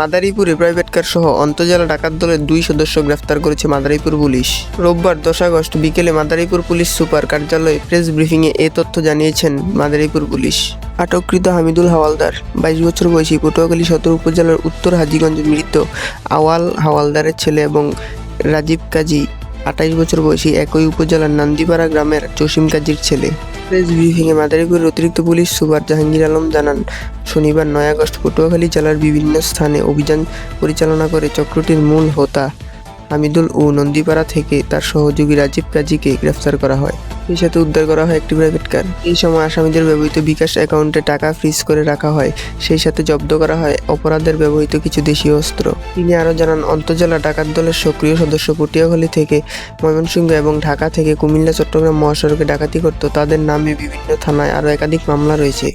মাদারীপুরে private car সহ অন্তজেলা ডাকাত দলের দুই সদস্য গ্রেফতার করেছে মাদারীপুর পুলিশ। রোববার দশ আগস্ট বিকেলে মাদারীপুর পুলিশ সুপার কার্যালয়ে প্রেস ব্রিফিংয়ে এ তথ্য জানিয়েছেন মাদারীপুর পুলিশ। আটককৃত হামিদুল হাওয়ালদার, বাইশ বছর বয়সী পটুয়াখালী সদর উপজেলার উত্তর হাজীগঞ্জ মৃত আওয়াল হাওয়ালদারের ছেলে এবং রাজীব কাজী, আঠাইশ বছর বয়সী একই উপজেলার নান্দিপাড়া গ্রামের জসিম কাজীর ছেলে। প্রেস ব্রিফিংয়ে মাদারীপুরের অতিরিক্ত পুলিশ সুপার জাহাঙ্গীর আলম জানান, শনিবার নয় আগস্ট পটুয়াখালী জেলার বিভিন্ন স্থানে অভিযান পরিচালনা করে চক্রটির মূল হোতা হামিদুল ও নন্দীপাড়া থেকে তার সহযোগী রাজীব কাজীকে গ্রেফতার করা হয়। সেই সাথে উদ্ধার করা হয় একটি প্রাইভেট কার এই সময় আসামিদের ব্যবহৃত বিকাশ অ্যাকাউন্টে টাকা ফ্রিজ করে রাখা হয়। সেই সাথে জব্দ করা হয় অপরাধের ব্যবহৃত কিছু দেশীয় অস্ত্র। তিনি আরও জানান অন্তজেলা ডাকাত দলের সক্রিয় সদস্য পটিয়াখালী থেকে ময়মনসিংহ এবং ঢাকা থেকে কুমিল্লা, চট্টগ্রাম মহাসড়কে ডাকাতি করত। তাদের নামে বিভিন্ন থানায় আরও একাধিক মামলা রয়েছে।